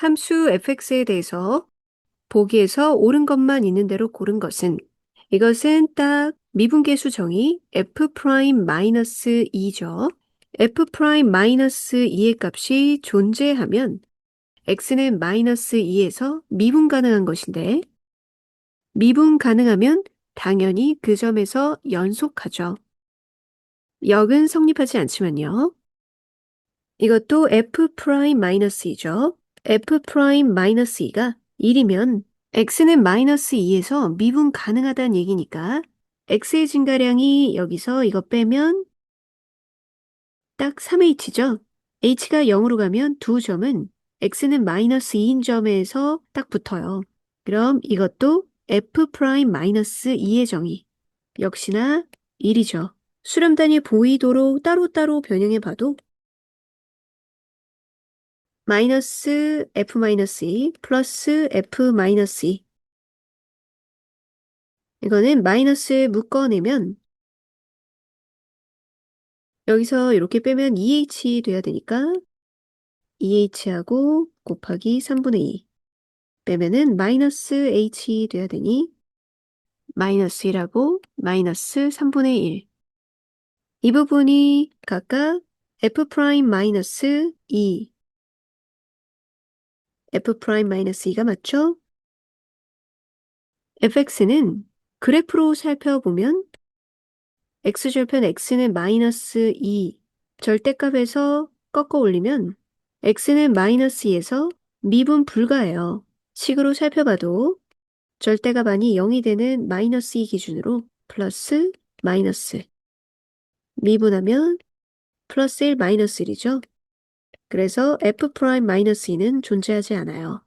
함수 fx에 대해서 보기에서 옳은 것만 있는 대로 고른 것은 이것은 딱 미분계수 정의 f 프라임 마이너스 2죠. f 프라임 마이너스 2의 값이 존재하면 x는 마이너스 2에서 미분 가능한 것인데 미분 가능하면 당연히 그 점에서 연속하죠. 역은 성립하지 않지만요. 이것도 f 프라임 마이너스 2죠. F 프라임 마이너스 2가 1이면 x는 마이너스 2에서 미분 가능하다는 얘기니까 x의 증가량이 여기서 이거 빼면 딱 3h죠. h가 0으로 가면 두 점은 x는 마이너스 2인 점에서 딱 붙어요. 그럼 이것도 f 프라임 마이너스 2의 정의 역시나 1이죠. 수렴 단위 보이도록 따로따로 변형해 봐도 마이너스 f 마이너스 2 플러스 f 마이너스 2 이거는 마이너스 묶어내면 여기서 이렇게 빼면 2h 돼야 되니까 2h하고 곱하기 3분의 2 빼면은 마이너스 h 돼야 되니 마이너스 1하고 마이너스 3분의 1. 이 부분이 각각 f 프라임 마이너스 2 f 프라임 마이너스 2가 맞죠? fx는 그래프로 살펴보면 x절편 x는 마이너스 2 절대값에서 꺾어 올리면 x는 마이너스 2에서 미분 불가해요. 식으로 살펴봐도 절대값 아니 0이 되는 마이너스 2 기준으로 플러스 마이너스 미분하면 플러스 1 마이너스 1이죠. 그래서 f 프라임 마이너스 2는 존재하지 않아요.